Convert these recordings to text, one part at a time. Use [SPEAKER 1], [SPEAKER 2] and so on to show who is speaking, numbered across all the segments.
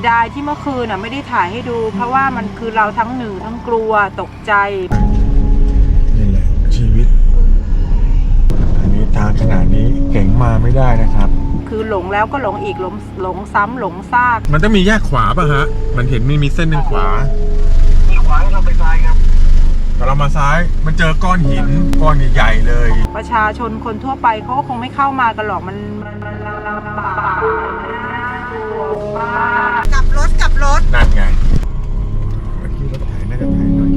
[SPEAKER 1] ยดายที่เมื่อคืนอะไม่ได้ถ่ายให้ดู เพราะว่ามันคือเราทั้งหนึ่งทั้งกลัวตกใจ
[SPEAKER 2] นี่แหละชีวิต อันนี้ทางขนาดนี้เก่งมาไม่ได้นะครับ
[SPEAKER 1] คือหลงแล้วก็หลงอีกหลงหลงซ้ำหลงซาก
[SPEAKER 2] มันต้องมีแยกขวาป่ะฮะ มันเห็นมีมีเส้นหนึ่งขวา
[SPEAKER 3] มีขวาให้เราไปซ้ายครับ
[SPEAKER 2] แต่เรามาซ้าย มันเจอก้อนหินก้อนใหญ่ๆเลย
[SPEAKER 1] ประชาชนคนทั่วไปเขาก็คงไม่เข้ามากันหรอกมันมันมันลำบากน่า กลัวมาก
[SPEAKER 4] กลับรถกลับรถ
[SPEAKER 2] นั่นไงเมื่อกี้รถไถน่าจะไถหน่อย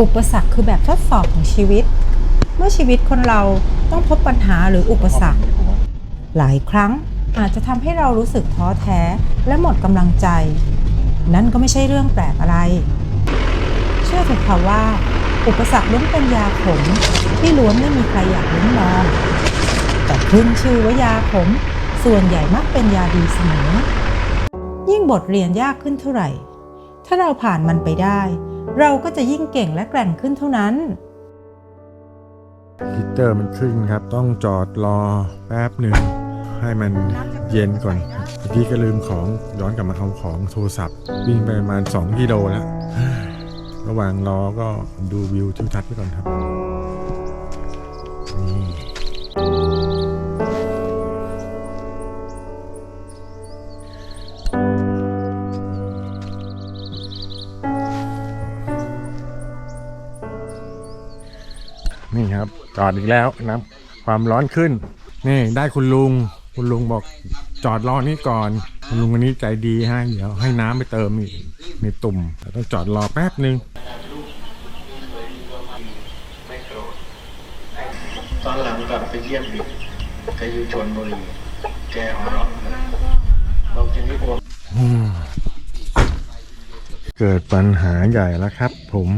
[SPEAKER 5] อุปสรรคคือแบบทดสอบของชีวิต เมื่อชีวิตคนเราต้องพบปัญหาหรืออุปสรรค หลายครั้ง อาจจะทำให้เรารู้สึกท้อแท้และหมดกำลังใจ นั่นก็ไม่ใช่เรื่องแปลกอะไร เชื่อเถอะค่ะว่า อุปสรรคล้วนเป็นยาขมที่ล้วนไม่มีใครอยากลิ้มลองแต่ขึ้นชื่อว่ายาขมส่วนใหญ่มักเป็นยาดีเสมอ ยิ่งบทเรียนยากขึ้นเท่าไหร่ ถ้าเราผ่านมันไปได้ เราก็จะยิ่งเก่งและแกร่งขึ้นเท่านั้น
[SPEAKER 2] ฮีตเตอร์มันขึ้นครับ ต้องจอดรอแป๊บหนึ่ง ให้มันเย็นก่อนพี่ก็ลืมของย้อนกลับมาเอาของโทรศัพท์ วิ่งไปประมาณ 2 กิโลแล้วระหว่างรอก็ดูวิวทิวทัศน์ไปก่อนครับนี่นี่ครับจอดอีกแล้วนะความร้อนขึ้น นี่ได้คุณลุง คุณลุงบอกจอดรอนี่ก่อน คุณลุงคนนี้ใจดีให้เดี๋ยวให้น้ำไปเติมอีกในตุ่มแต่ต้องจอดรอแป๊บหนึ่ง
[SPEAKER 3] ตอนหลังกลับไปเยี่ยมอีกแกอยู่ชนบุรีแกหัวเราะเลยบอกอย่างนี้ผม
[SPEAKER 2] อืมเกิดปัญหาใหญ่แล้วครับ ผม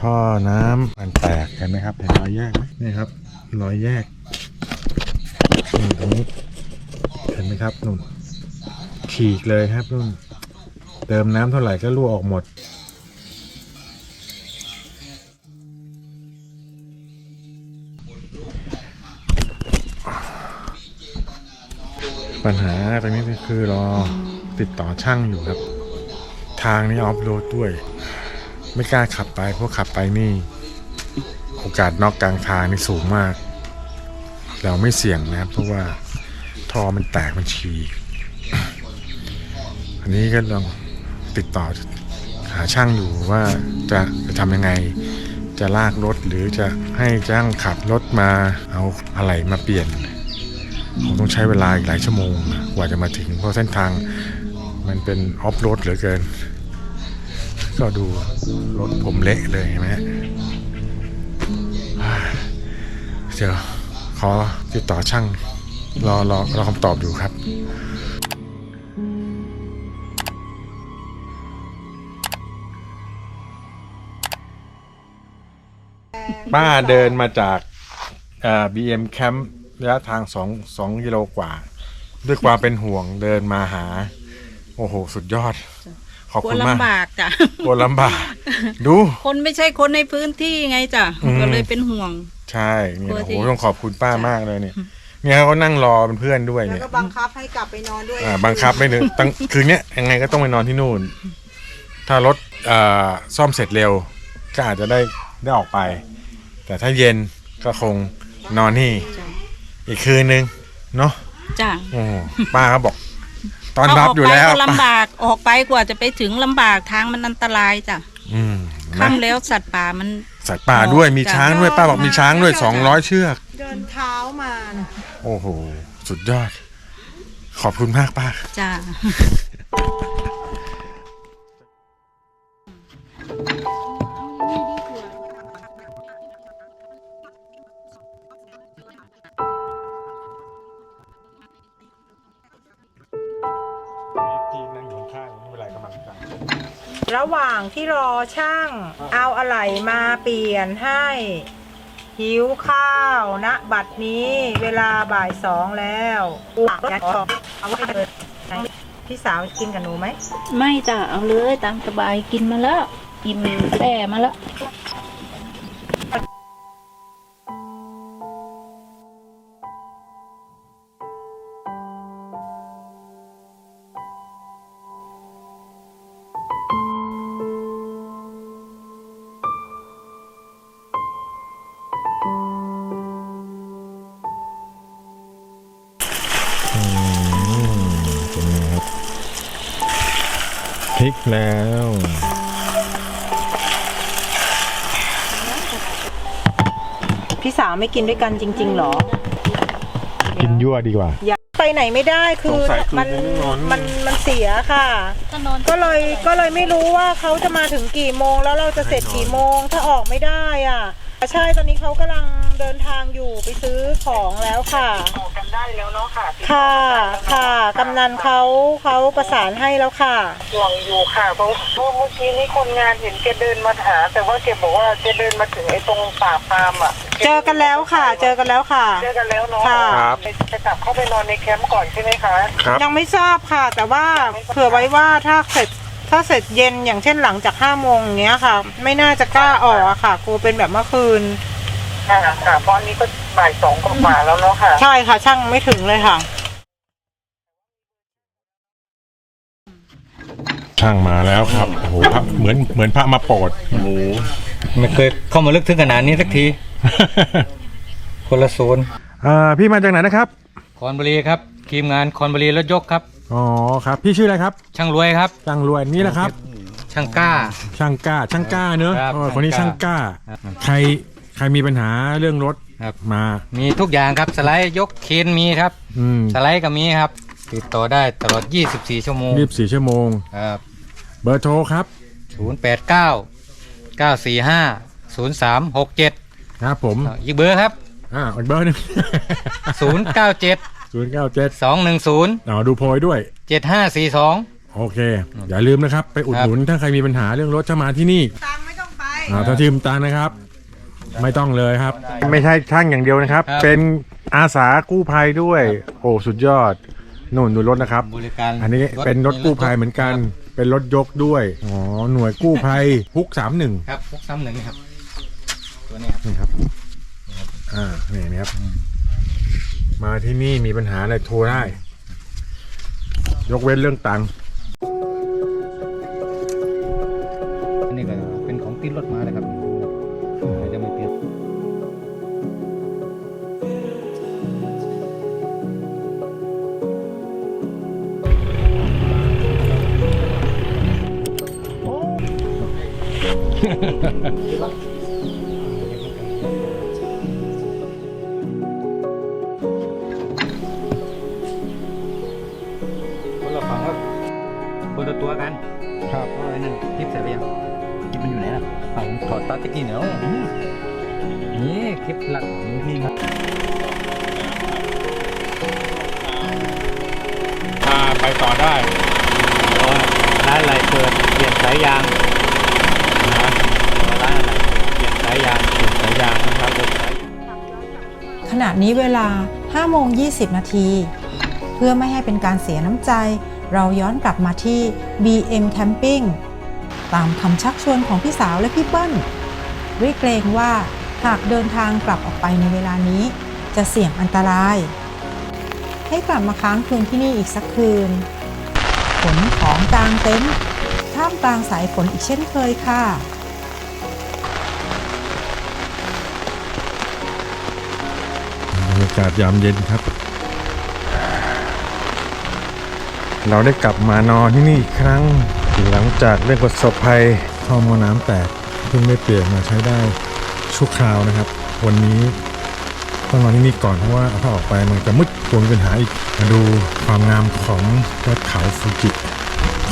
[SPEAKER 2] ท่อน้ำมันแตกเห็นไหมครับเห็นรอยแยกไหมนี่ครับ รอยแยก นี่ตรงนี้เห็นไหมครับนุ่นฉีกเลยครับนุ่นเติมน้ำเท่าไหร่ก็รั่วออกหมดปัญหาตรงนี้ก็คือรอติดต่อช่างอยู่ครับ ทางนี้ออฟโรดด้วย ไม่กล้าขับไปเพราะขับไปนี่ โอกาสนอกกลางทางนี่สูงมาก เราไม่เสี่ยงนะครับ เพราะว่าท่อมันแตกมันฉีก อันนี้ก็ลองติดต่อหาช่างอยู่ว่าจะจะทำยังไง จะลากรถหรือจะให้จ้างขับรถมาเอาอะไรมาเปลี่ยนคงต้องใช้เวลาอีกหลายชั่วโมงกว่าจะมาถึง เพราะเส้นทางมันเป็นออฟโรดเหลือเกิน ก็ดูรถผมเละเลยเห็นไหมเดี๋ยว อติดต่อช่างรอรอรอคำตอบอยู่ครับป้าเดินมาจากบีเอ่า BM Camp ระยะทางสองสองกิโลกว่า ด้วยความเป็นห่วงเดินมาหา โอ้โห สุดยอด ขอบ
[SPEAKER 6] กลัว
[SPEAKER 2] คุณมาก
[SPEAKER 6] ลำบากจ้ะ
[SPEAKER 2] กลัวลำบาก ดู
[SPEAKER 6] คนไม่ใช่คนในพื้นที่ไงจ้ะ
[SPEAKER 2] อืม
[SPEAKER 6] ก็เลยเป็นห่วง
[SPEAKER 2] ใช่เนี่ย
[SPEAKER 6] กลัว
[SPEAKER 2] โอ้
[SPEAKER 6] สิ
[SPEAKER 2] โหต้องขอบคุณป้ามากเลยเนี่ยเนี่ยเขานั่งรอเป็นเพื่อนด้วย
[SPEAKER 4] แล้ว
[SPEAKER 2] เนี่ย
[SPEAKER 4] ก็บังคับให้กลับไปนอนด้วย
[SPEAKER 2] อ่าบังคับไม่นึกตั้งคืนเนี้ยยังไงก็ต้องไปนอนที่นู่น ถ้ารถอ่าซ่อมเสร็จเร็ว ก็อาจจะได้ได้ออกไป แต่ถ้าเย็นก็คงนอนนี่
[SPEAKER 6] จ้ะ
[SPEAKER 2] อีกคืนนึงเนาะ
[SPEAKER 6] จ้ะ
[SPEAKER 2] โอ้โหป้าก็บอก ตอน
[SPEAKER 6] เอา
[SPEAKER 2] รับ
[SPEAKER 6] ออก
[SPEAKER 2] อยู่
[SPEAKER 6] ไป
[SPEAKER 2] แล้ว
[SPEAKER 6] ก็ลำบากออกไปกว่าจะไปถึงลำบากทางมันอันตรายจ้ะ
[SPEAKER 2] อืมนะ
[SPEAKER 6] ค่ำแล้วสัตว์ป่ามัน
[SPEAKER 2] สัตว์ป่าด้วยมี
[SPEAKER 6] จ้ะ
[SPEAKER 2] ช้างด้วยป้าบอกมีช้างด้วยสองร้อยเชือก
[SPEAKER 4] เดินเท้ามานะ
[SPEAKER 2] โอ้โห สุดยอด ขอบคุณมากป้า
[SPEAKER 6] จ้ะา
[SPEAKER 2] ง
[SPEAKER 1] ที่รอช่าง เอาอะไหล่มาเปลี่ยนให้เหิวข้าวณบัดนี้เวลาบ่ายสองแล้วอยากบอกเอาไว้เลยพี่สาวกินกับหนูไหม
[SPEAKER 6] ไม่จ้ะเอาเลยตามสบายกินมาแล้วอิ่มแป่มาแล้ว
[SPEAKER 2] แล้ว
[SPEAKER 1] พี่สาวไม่กินด้วยกันจริง ๆ หรอ
[SPEAKER 2] กินยั่วดีกว่า
[SPEAKER 1] อยากไปไหนไม่ได้คือ
[SPEAKER 2] สงสัยคือ
[SPEAKER 1] มัน
[SPEAKER 2] ไม่นอน
[SPEAKER 1] มันมันเสียค่ะ ก็เลยก็เลยไม่รู้ว่าเขาจะมาถึงกี่โมง แล้วเราจะเสร็จกี่โมงถ้าออกไม่ได้อะ ใช่ตอนนี้เขากำลังเดินทางอยู่ไปซื้อของแล้วค่ะ
[SPEAKER 7] ออกกัน ได้แล้วเนาะค่ะ
[SPEAKER 1] ค่ะ ค่ะกำนันเขาเขาประสานให้แล้วค่ะ
[SPEAKER 7] ห่วงอยู่ค่ะเพราะเพราะเมื่อกี้นี้คนงานเห็นแกเดินมาหาแต่ว่าแกบอกว่าแกเดินมาถึงไอ้ตรงป่าฟาร์มอะ
[SPEAKER 1] เจอกันแล้วค่ะ เจอกันแล้วค่ะ
[SPEAKER 7] เจอกันแล้วเนาะ
[SPEAKER 1] ค่ะ
[SPEAKER 2] ครับ
[SPEAKER 7] ไปจะกลับเข้าไปนอนในแคมป์ก่อนใช่ไหมคะ
[SPEAKER 2] ครับ
[SPEAKER 1] ยังไม่ทราบค่ะ แต่ว่าเผื่อไว้ว่าถ้าเสร็จถ้าเสร็จเย็นอย่างเช่นหลังจากห้าโมงอย่างเงี้ยค่ะ ไม่น่าจะกล้าออกอะค่ะกลัวเป็นแบบเมื่อคืน
[SPEAKER 7] ค่ะค่ะเพราะอันนี้ก็บ่ายสองกว่าๆแล้วเนาะค่ะ
[SPEAKER 1] ใช่ค่ะ ช่างไม่ถึงเลยค่ะ
[SPEAKER 2] ช่างมาแล้วครับโอ้โหพระเหมือนเหมือนพระมาโปรด
[SPEAKER 8] โอ้โหไม่เคยเข้ามาลึกถึงขนาดนี้สักที คนละโซน
[SPEAKER 2] อ่าพี่มาจากไหนนะครับ
[SPEAKER 8] คอนบุรีครับทีมงานคอนบุรีรถยกครับ
[SPEAKER 2] อ๋อครับ พี่ชื่ออะไรครับ
[SPEAKER 8] ช่างรวยครับ
[SPEAKER 2] ช่างรวยนี่แหละครับ
[SPEAKER 8] ช่างกล้า
[SPEAKER 2] ช่างกล้าช่างกล้าเนอะ
[SPEAKER 8] ครับ
[SPEAKER 2] เออคนนี้
[SPEAKER 8] ช่า
[SPEAKER 2] ช่างง
[SPEAKER 8] ก
[SPEAKER 2] ก
[SPEAKER 8] ล้า
[SPEAKER 2] ล้า
[SPEAKER 8] ครับ
[SPEAKER 2] ใครใค รมีปัญหาเรื่องรถ
[SPEAKER 8] ครับ
[SPEAKER 2] มา
[SPEAKER 8] มีทุกอย่างครับสไลด์ยกเคนมีครับ
[SPEAKER 2] อืม
[SPEAKER 8] สไลด์ก็มีครับ ติดต่อได้ตลอด 24 ชั่วโมง
[SPEAKER 2] ยี่สิบสี่ชั่วโมง
[SPEAKER 8] ครับ
[SPEAKER 2] เบอร์โทรครับ
[SPEAKER 8] 089 945 0367
[SPEAKER 2] ครับผม
[SPEAKER 8] อีกเบอร์ครับ
[SPEAKER 2] อ่าอีกเบอร์หนึง
[SPEAKER 8] 097
[SPEAKER 2] ศูนย์เก้าเจ็ด
[SPEAKER 8] 210
[SPEAKER 2] อ๋อดูโพยด้วย
[SPEAKER 8] 7542
[SPEAKER 2] โอเค อย่าลืมนะครับ ไปอุดหนุนถ้าใครมีปัญหาเรื่องรถจะมาที่นี่
[SPEAKER 4] ตังค์ไม่ต้องไป
[SPEAKER 2] อ่าถ้าทีมตานะครับ ไม่ต้องเลยครับ ไม่ใช่ช่างอย่างเดียวนะครับ
[SPEAKER 8] ครับ
[SPEAKER 2] เป็นอาสากู้ภัยด้วย โอ้สุดยอดนู่นดูรถนะครับ
[SPEAKER 8] บริการ
[SPEAKER 2] อันนี้เป็นรถกู้ภัยเหมือนกัน เป็นรถยกด้วย อ๋อ หน่วยกู้ภัยฮุกสามหนึ่ง
[SPEAKER 8] ครับพวกซ้ำหนึ่งครับ ตัวเนี้ยครับ
[SPEAKER 2] นี่ครับ อ่า นี่นะครับ มาที่นี่มีปัญหาอะไรโทรได้ ยกเว้นเรื่องตังค์
[SPEAKER 8] อันนี้ก็เป็นของติดรถมาเลยครับเรา คนละฝั่งครับคนละตัวกัน
[SPEAKER 2] ครับ
[SPEAKER 8] เพราะไอ้นั่นคลิปเสร็จไปยังคลิปมันอยู่ไหนล่ะฝั่งถอดตัดตะกี้เนาะนี่คลิปหลักนี่ครับ
[SPEAKER 2] อ่าไปต่อได้
[SPEAKER 8] ร้านอะไรเปิดเปลี่ยนสายยางนะร้านอะไรเปลี่ยนสายยางเปลี่ยนสายยางนะครับ
[SPEAKER 5] ขณะนี้เวลา 5 โมง 20 นาที เพื่อไม่ให้เป็นการเสียน้ำใจ เราย้อนกลับมาที่ BM Camping ตามคำชักชวนของพี่สาวและพี่เปิ้ลด้วยเกรงว่าหากเดินทางกลับออกไปในเวลานี้ จะเสี่ยงอันตราย ให้กลับมาค้างคืนที่นี่อีกสักคืนขนของกลางเต็นท์ท่ามกลางสายฝนอีกเช่นเคยค่ะา
[SPEAKER 2] กาศยามเย็นครับ เราได้กลับมานอนที่นี่อีกครั้ง หลังจากได้ประสบภัยท่อมอน้ำแตกเพิ่งได้เปลี่ยนมาใช้ได้ชั่วคราวนะครับ วันนี้ต้องนอนที่นี่ก่อนเพราะว่าถ้าออกไปมันจะมืดกลัวมีปัญหาอีกมาดูความงามของยอดเขาฟูจิ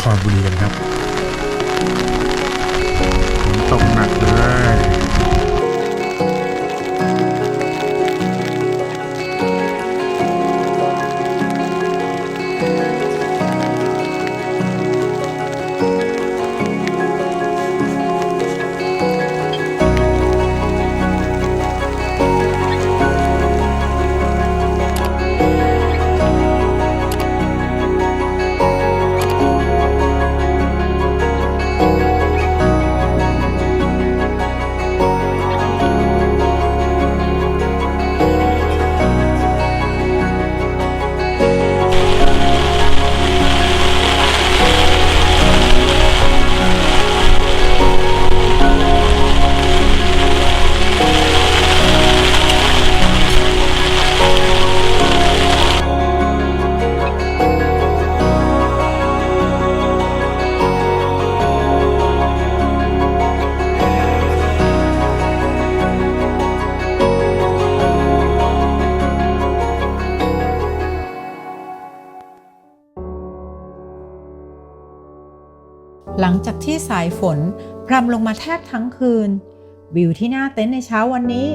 [SPEAKER 2] คอนบุรีกันครับฝนตกหนักเลย ที่
[SPEAKER 5] สายฝน พรำลงมาแทบทั้งคืน วิวที่หน้าเต็นท์ในเช้าวันนี้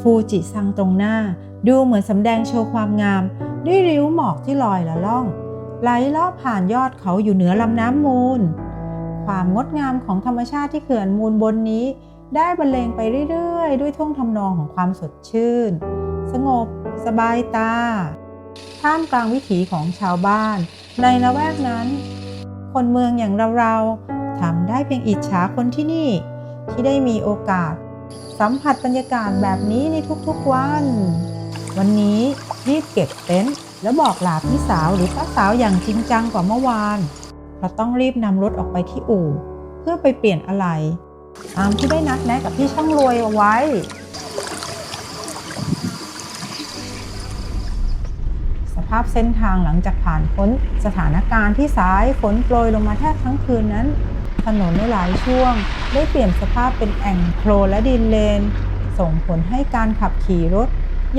[SPEAKER 5] ฟูจิซังตรงหน้า ดูเหมือนสำแดงโชว์ความงาม ด้วยริ้วหมอกที่ลอยละล่อง ไหลลอบผ่านยอดเขาอยู่เหนือลำน้ำมูล ความงดงามของธรรมชาติที่เขื่อนมูลบนนี้ ได้บรรเลงไปเรื่อยๆ ด้วยท่วงทำนองของความสดชื่น สงบ สบายตา ท่ามกลางวิถีของชาวบ้าน ในละแวกนั้นคนเมืองอย่างเราๆ ทำได้เพียงอิจฉาคนที่นี่ ที่ได้มีโอกาส สัมผัสบรรยากาศแบบนี้ในทุกๆวัน วันนี้รีบเก็บเต็นท์แล้วบอกลาพี่สาวหรือป้าสาวอย่างจริงจังกว่าเมื่อวาน เพราะต้องรีบนำรถออกไปที่อู่ เพื่อไปเปลี่ยนอะไหล่ตามที่ได้นัดแนะกับพี่ช่างรวยเอาไว้สภาพเส้นทางหลังจากผ่านพ้นสถานการณ์ที่สายฝนโปรยลงมาแทบทั้งคืนนั้น ถนนในหลายช่วง ได้เปลี่ยนสภาพเป็นแอ่งโคลนและดินเลน ส่งผลให้การขับขี่รถ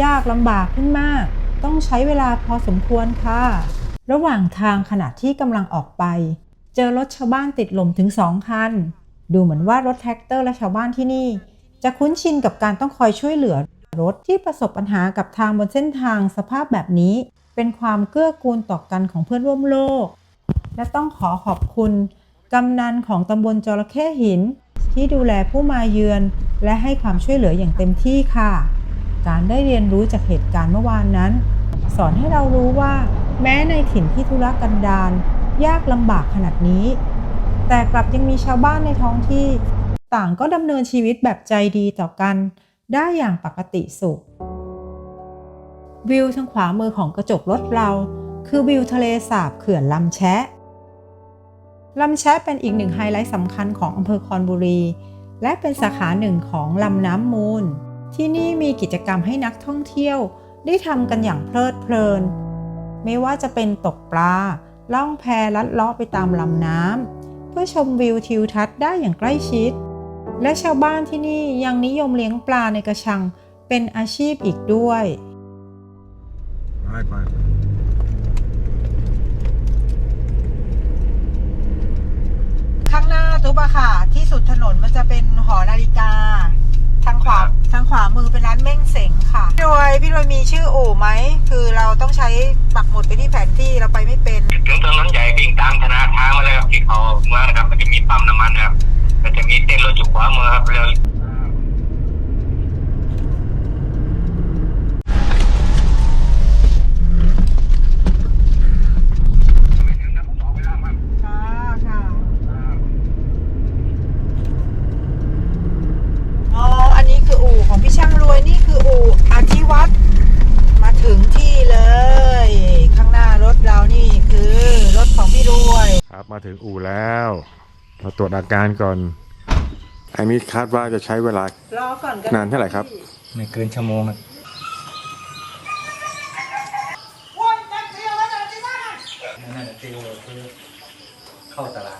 [SPEAKER 5] ยากลำบากขึ้นมาก ต้องใช้เวลาพอสมควรค่ะ ระหว่างทางขณะที่กำลังออกไป เจอรถชาวบ้านติดลมถึงสองคัน ดูเหมือนว่ารถแท็กเตอร์และชาวบ้านที่นี่ จะคุ้นชินกับการต้องคอยช่วยเหลือรถที่ประสบปัญหากับทางบนเส้นทางสภาพแบบนี้ เป็นความเกื้อกูลต่อกันของเพื่อนร่วมโลก และต้องขอขอบคุณ กำนันของตำบลจระเข้หิน ที่ดูแลผู้มาเยือน และให้ความช่วยเหลืออย่างเต็มที่ค่ะ การได้เรียนรู้จากเหตุการณ์เมื่อวานนั้น สอนให้เรารู้ว่า แม้ในถิ่นที่ธุรกันดารยากลำบากขนาดนี้ แต่กลับยังมีชาวบ้านในท้องที่ ต่างก็ดำเนินชีวิตแบบใจดีต่อกัน ได้อย่างปกติสุข วิวทางขวามือของกระจกรถเรา คือวิวทะเลสาบเขื่อนลำแชะ ลำแชะเป็นอีกหนึ่งไฮไลท์สำคัญของอำเภอคอนบุรี และเป็นสาขาหนึ่งของลำน้ำมูล ที่นี่มีกิจกรรมให้นักท่องเที่ยว ได้ทำกันอย่างเพลิดเพลิน ไม่ว่าจะเป็นตกปลา ล่องแพลัดเลาะไปตามลำน้ำเพื่อชมวิวทิวทัศน์ได้อย่างใกล้ชิด และชาวบ้านที่นี่ยังนิยมเลี้ยงปลาในกระชังเป็นอาชีพอีกด้วย
[SPEAKER 2] ไปไป
[SPEAKER 1] ข้างหน้าทุบ อะค่ะ ที่สุดถนนมันจะเป็นหอนาฬิกา ทางขวา ทางขวามือเป็นร้านเม่งเสงค่ะ พี่รวยพี่รวยมีชื่ออู่ไหม คือเราต้องใช้ปักหมุดไปที่แผนที่เราไปไม่เป็น
[SPEAKER 7] ถึงถนนใหญ่วิ่งตามธนาคารมาเลยครับที่เขาเมืองนะครับ มันจะมีปั๊มน้ำมันนะครับ มันจะมีเต้นรถอยู่ขวามือครับเร็ว
[SPEAKER 1] ค่ะค่ะอ๋อ อันนี้คืออู่ของพี่ช่างรวย นี่คืออู่อาทิวัตรมาถึงที่เลย ข้างหน้ารถเรานี่คือรถของพี่รวย
[SPEAKER 2] ครับ มาถึงอู่แล้วเราตรวจอาการก่อนอันนี้คาดว่าจะใช้เวลาร
[SPEAKER 1] อก่อนกัน
[SPEAKER 2] นานเท่าไหร่ครับ
[SPEAKER 8] ไม่เกินชั่วโมงครับนั่นติวคือเข้าตลาด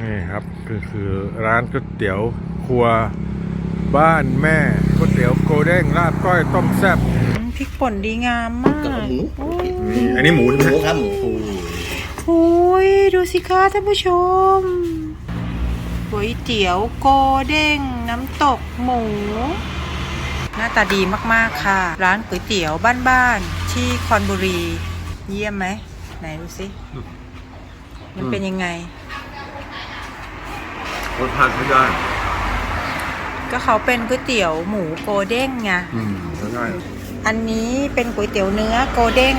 [SPEAKER 2] นี่ครับคือคือร้าน ก๋วยเตี๋ยวครัวบ้านแม่ก๋วยเตี๋ยวโกเด้งลาบก้อยต้มแซ่บ
[SPEAKER 1] พริกป่นดีงามมาก
[SPEAKER 2] นี่อันนี้หมูใช่ไหมครับหมู
[SPEAKER 1] โอ้ยดูสิคะท่านผู้ชมก๋วยเตี๋ยวโกเด้งน้ำตกหมู หน้าตาดีมากๆค่ะ ร้านก๋วยเตี๋ยวบ้านๆที่คอนบุรี เยี่ยมไหมไหนดูสิ มันเป็นยังไง
[SPEAKER 2] รสชาติไม่ได้
[SPEAKER 1] ก็เขาเป็นก๋วยเตี๋ยวหมูโกเด้งไง
[SPEAKER 2] อืมไม่ได้
[SPEAKER 1] อันนี้เป็นก๋วยเตี๋ยวเนื้อโกเด้ง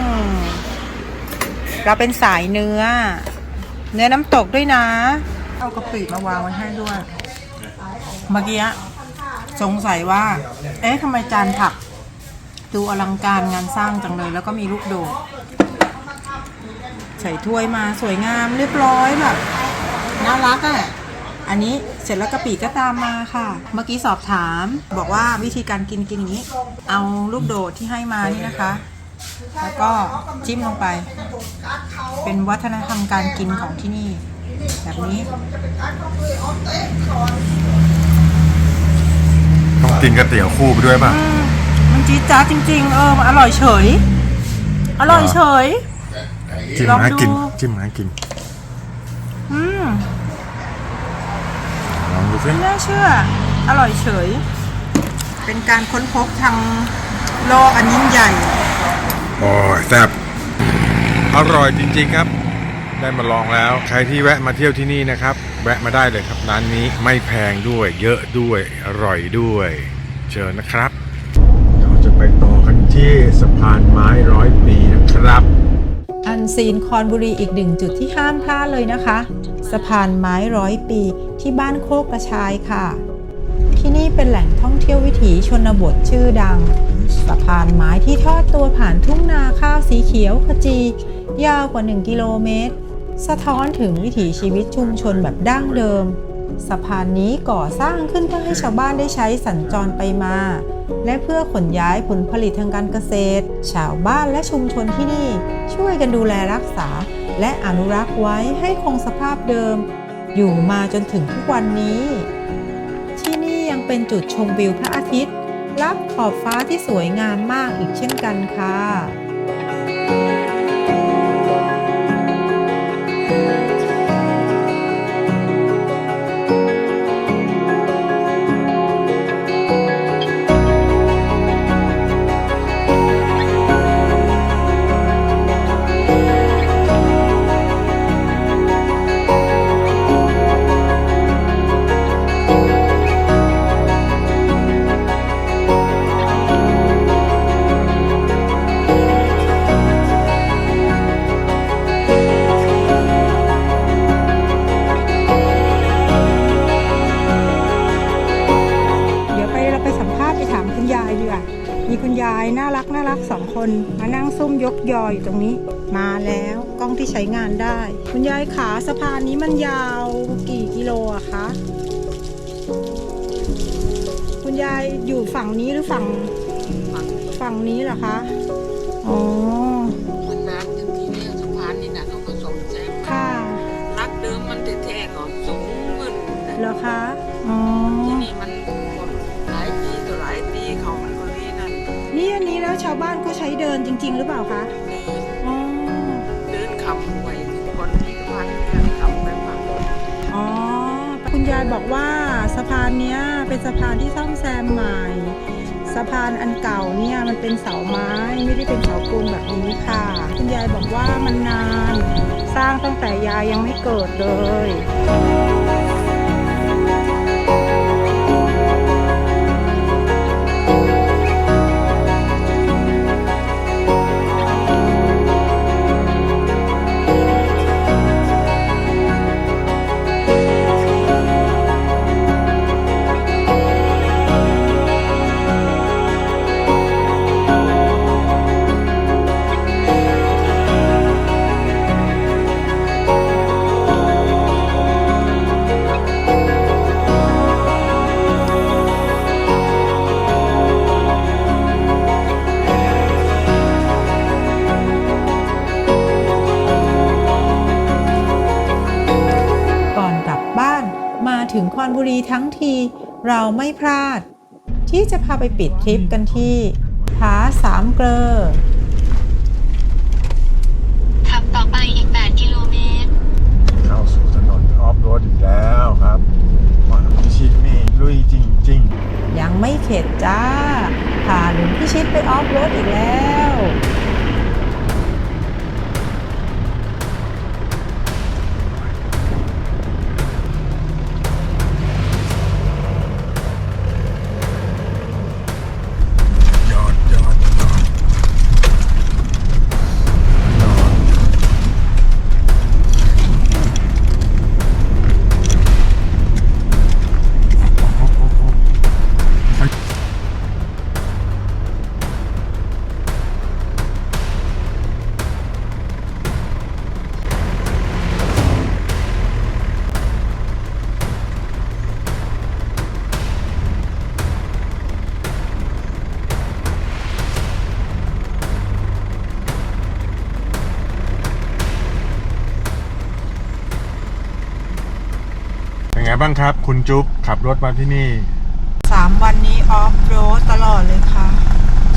[SPEAKER 1] เราเป็นสายเนื้อ เนื้อน้ำตกด้วยนะ เอากะปิมาวางไว้ให้ด้วย เมื่อกี้สงสัยว่า เอ๊ะทำไมจานผัก ดูอลังการงานสร้างจังเลย แล้วก็มีลูกโดด ใส่ถ้วยมาสวยงามเรียบร้อยแบบน่ารักอะ่ะ
[SPEAKER 5] อันนี้เสร็จแล้วกะปิก็ตามมาค่ะ เมื่อกี้สอบถาม บอกว่าวิธีการกินกินอย่างนี้ เอาลูกโดดที่ให้มานี่นะคะ แล้วก็จิ้มลงไป เป็นวัฒนธรรมการกินของที่นี่ แบบนี้
[SPEAKER 2] ต้องกินก๋วยเตี๋ยวคู่ไปด้วยป่ะ
[SPEAKER 5] มันจี๊ดจ๊าดจริง ๆ เออมันอร่อยเฉย อร่อยเฉย
[SPEAKER 2] จิ้ม
[SPEAKER 5] ลอง
[SPEAKER 2] มาให้กิน
[SPEAKER 5] ดู
[SPEAKER 2] จิ้มมาให้กิน
[SPEAKER 5] อืม
[SPEAKER 2] ลองดูสิ
[SPEAKER 5] ไม่น่าเชื่อ อร่อยเฉย เป็นการค้นพบทางโลกอันยิ่งใหญ่
[SPEAKER 2] โอ้ยแซ่บอร่อยจริงๆครับ ได้มาลองแล้ว ใครที่แวะมาเที่ยวที่นี่นะครับ แวะมาได้เลยครับร้านนี้ไม่แพงด้วย เยอะด้วยอร่อยด้วยเชิญนะครับ เราจะไปต่อกันที่สะพานไม้ร้อยปีนะครับ
[SPEAKER 5] อันซีนคอนบุรีอีกหนึ่งจุดที่ห้ามพลาดเลยนะคะ สะพานไม้ร้อยปีที่บ้านโคกกระชายค่ะ ที่นี่เป็นแหล่งท่องเที่ยววิถีชนบทชื่อดัง สะพานไม้ที่ทอดตัวผ่านทุ่งนาข้าวสีเขียวขจี ยาวกว่า 1 กิโลเมตร สะท้อนถึงวิถีชีวิตชุมชนแบบดั้งเดิม สะพานนี้ก่อสร้างขึ้นเพื่อให้ชาวบ้านได้ใช้สัญจรไปมา และเพื่อขนย้ายผลผลิตทางการเกษตร ชาวบ้านและชุมชนที่นี่ ช่วยกันดูแลรักษา และอนุรักษ์ไว้ให้คงสภาพเดิม อยู่มาจนถึงทุกวันนี้ ที่นี่ยังเป็นจุดชมวิวพระอาทิตย์ รับขอบฟ้าที่สวยงามมากอีกเช่นกันค่ะ ใช้งานได้ คุณยายขาสะพานนี้มันยาวกี่กิโลอะคะ คุณยายอยู่ฝั่งนี้หรือฝั่งฝั่งนี้เหรอคะ อ๋อ
[SPEAKER 9] มันน้ำจนทีนี้สะพานนี่นะเขาก็ส่งแซม
[SPEAKER 5] ค่ะ
[SPEAKER 9] รักเดิมมันแท้ๆก็สูงขึ้นนะ
[SPEAKER 5] เหรอคะ อ๋อ
[SPEAKER 9] ทีนี้มันคนหลายปีต่อหลายปีเขามันก็นี่นั่น
[SPEAKER 5] นี่อันนี้แล้วชาวบ้านก็ใช้เดินจริง ๆ หรือเปล่าคะา
[SPEAKER 9] ย
[SPEAKER 5] บอกว่าสะพานเนี้ยเป็นสะพานที่ซ่อมแซมใหม่ สะพานอันเก่าเนี่ยมันเป็นเสาไม้ไม่ได้เป็นเสาปูนแบบนี้ค่ะ คุณยายบอกว่ามันนาน สร้างตั้งแต่ยายยังไม่เกิดเลย มาถึงคอนบุรีทั้งทีเราไม่พลาด ที่จะพาไปปิดทริปกันที่ผาสามเกลอ
[SPEAKER 10] ขับต่อไปอีก 8 กิโลเมตร
[SPEAKER 2] เข้าสู่ถนนออฟโรดอีกแล้วครับฝั่งพิชิตนี่ลุยจริง ๆ
[SPEAKER 5] ยังไม่เข็ดจ้าพาหนุ่มพิชิตไปออฟโรดอีกแล้ว
[SPEAKER 2] บ้างครับ คุณจุ๊บขับรถมาที่นี่
[SPEAKER 1] สามวันนี้ออฟโรดตลอดเลยค่ะ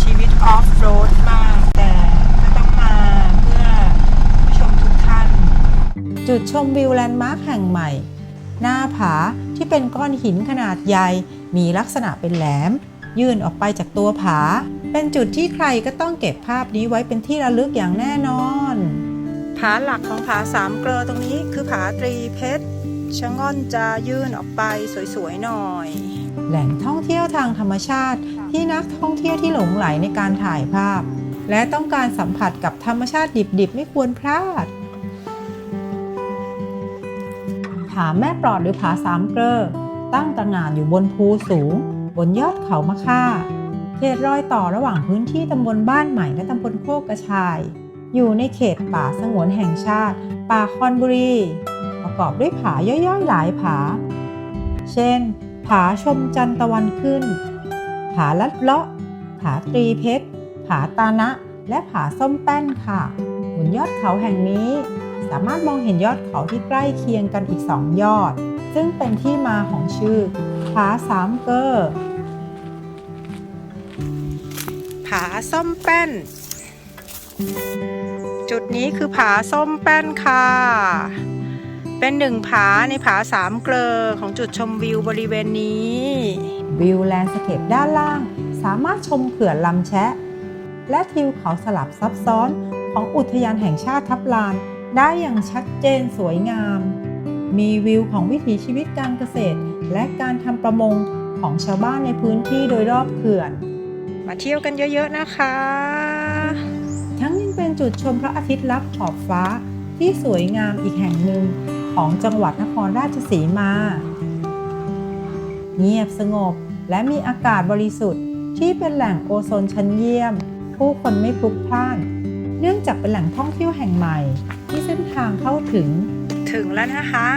[SPEAKER 1] ชีวิตออฟโรดมาก แต่ก็ต้องมาเพื่อชมทุกท่าน
[SPEAKER 5] จุดชมวิวแลนด์มาร์คแห่งใหม่ หน้าผาที่เป็นก้อนหินขนาดใหญ่ มีลักษณะเป็นแหลม ยื่นออกไปจากตัวผา เป็นจุดที่ใครก็ต้องเก็บภาพนี้ไว้เป็นที่ระลึกอย่างแน่นอน
[SPEAKER 1] ผาหลักของผาสามเกลอตรงนี้คือผาตรีเพชร ชะง่อนจะยื่นออกไปสวยๆหน่อย
[SPEAKER 5] แหล่งท่องเที่ยวทางธรรมชาติที่นักท่องเที่ยวที่หลงไหลในการถ่ายภาพ และต้องการสัมผัสกับธรรมชาติดิบๆ ไม่ควรพลาดผาแม่ปลอดหรือผาสามเกลอตั้งตระหง่านอยู่บนภูสูง บนยอดเขามะค่าเขตรอยต่อระหว่างพื้นที่ตำบลบ้านใหม่และตำบลโคกกระชาย อยู่ในเขตป่าสงวนแห่งชาติ ป่าคอนบุรี ประกอบด้วยผาย่อยๆ หลายผา เช่น ผาชมจันทร์ตะวันขึ้น ผาลัดเลาะ ผาตรีเพชร ผาตานะ และผาส้มแป้นค่ะ บนยอดเขาแห่งนี้สามารถมองเห็นยอดเขาที่ใกล้เคียงกันอีกสองยอด ซึ่งเป็นที่มาของชื่อ ผาสามเกอร์
[SPEAKER 1] ผาส้มแป้น จุดนี้คือผาส้มแป้นค่ะ เป็นหนึ่งผาในผาสามเกลอของจุดชมวิวบริเวณนี้
[SPEAKER 5] วิวแลนด์สเคปด้านล่าง สามารถชมเขื่อนลำแชะ และทิวเขาสลับซับซ้อนของอุทยานแห่งชาติทับลานได้อย่างชัดเจนสวยงาม มีวิวของวิถีชีวิตการเกษตร และการทำประมงของชาวบ้านในพื้นที่โดยรอบเขื่อน
[SPEAKER 1] มาเที่ยวกันเยอะๆนะคะ
[SPEAKER 5] ทั้งยังเป็นจุดชมพระอาทิตย์ลับขอบฟ้าที่สวยงามอีกแห่งหนึ่ง ของจังหวัดนครราชสีมา เงียบสงบและมีอากาศบริสุทธิ์ที่เป็นแหล่งโอโซนชั้นเยี่ยม ผู้คนไม่พลุกพล่าน เนื่องจากเป็นแหล่งท่องเที่ยวแห่งใหม่ ที่เส้นทางเข้าถึง
[SPEAKER 1] ถึงแล้วนะคะ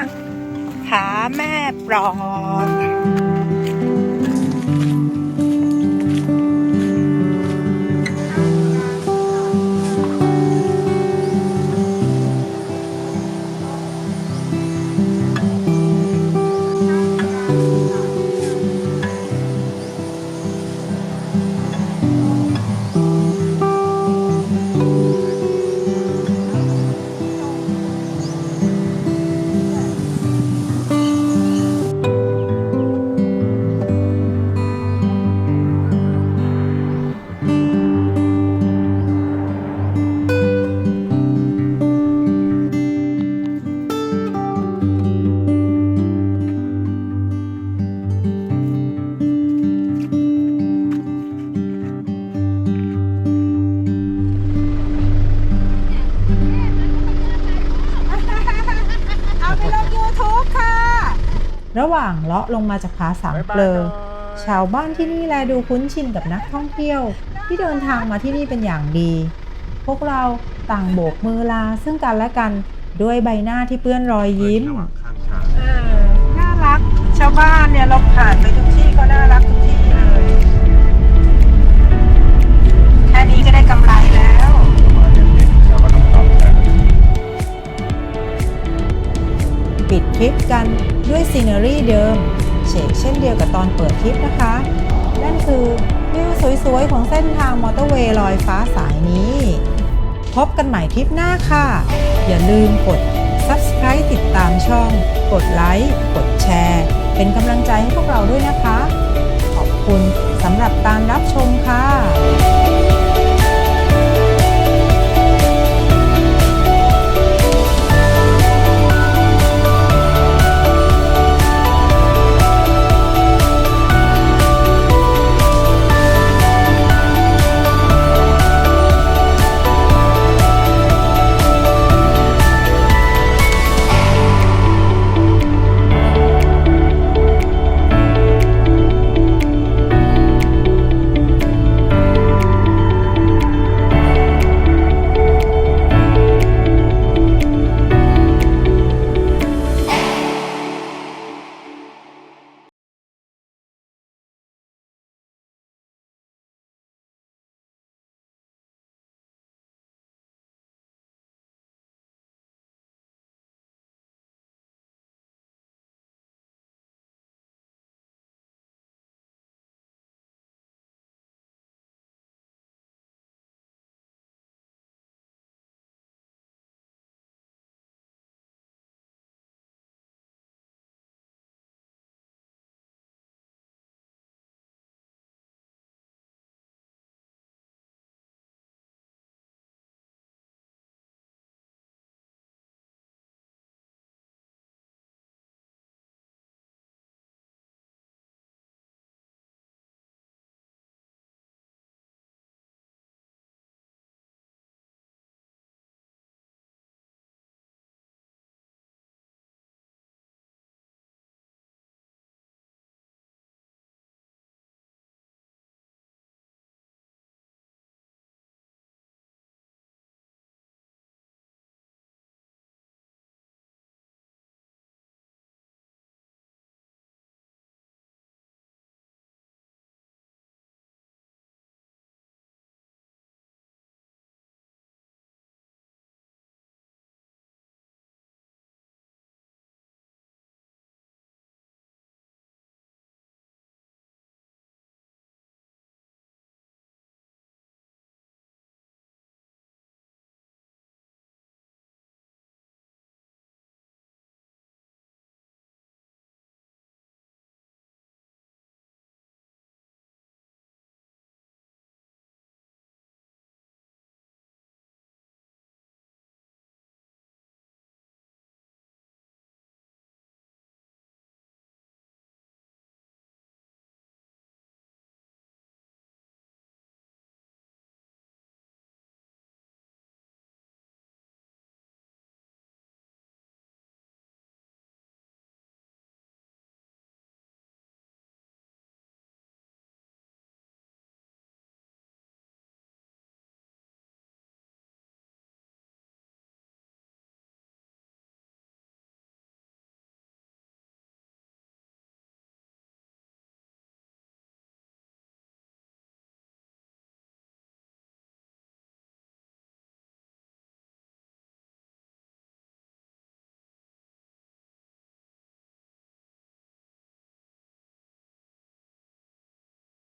[SPEAKER 1] ขาแม่ปลอ
[SPEAKER 4] ง
[SPEAKER 5] ระหว่างเลาะลงมาจากผาสามเกลอชาวบ้านที่นี่แลดูคุ้นชินกับนักท่องเที่ยว ที่เดินทางมาที่นี่เป็นอย่างดี พวกเราต่างโบกมือลาซึ่งกันและกันด้วยใบหน้าที่เปื้อนรอยยิ้ม
[SPEAKER 1] เออน่ารัก ชาวบ้านเนี่ยเราผ่านไปทุกที่ก็น่ารักทุกที่เลยแค่นี้ก็ได้กำไรแล้ว
[SPEAKER 5] ปิดทริปกัน ด้วยซีเนอรี่เดิม เฉกเช่นเดียวกับตอนเปิดทริปนะคะ นั่นคือวิวสวยๆ ของเส้นทางมอเตอร์เวย์ลอยฟ้าสายนี้ พบกันใหม่ทริปหน้าค่ะ อย่าลืมกด subscribe ติดตามช่อง กดไลค์ กดแชร์ เป็นกำลังใจให้พวกเราด้วยนะคะ ขอบคุณสำหรับการรับชมค่ะ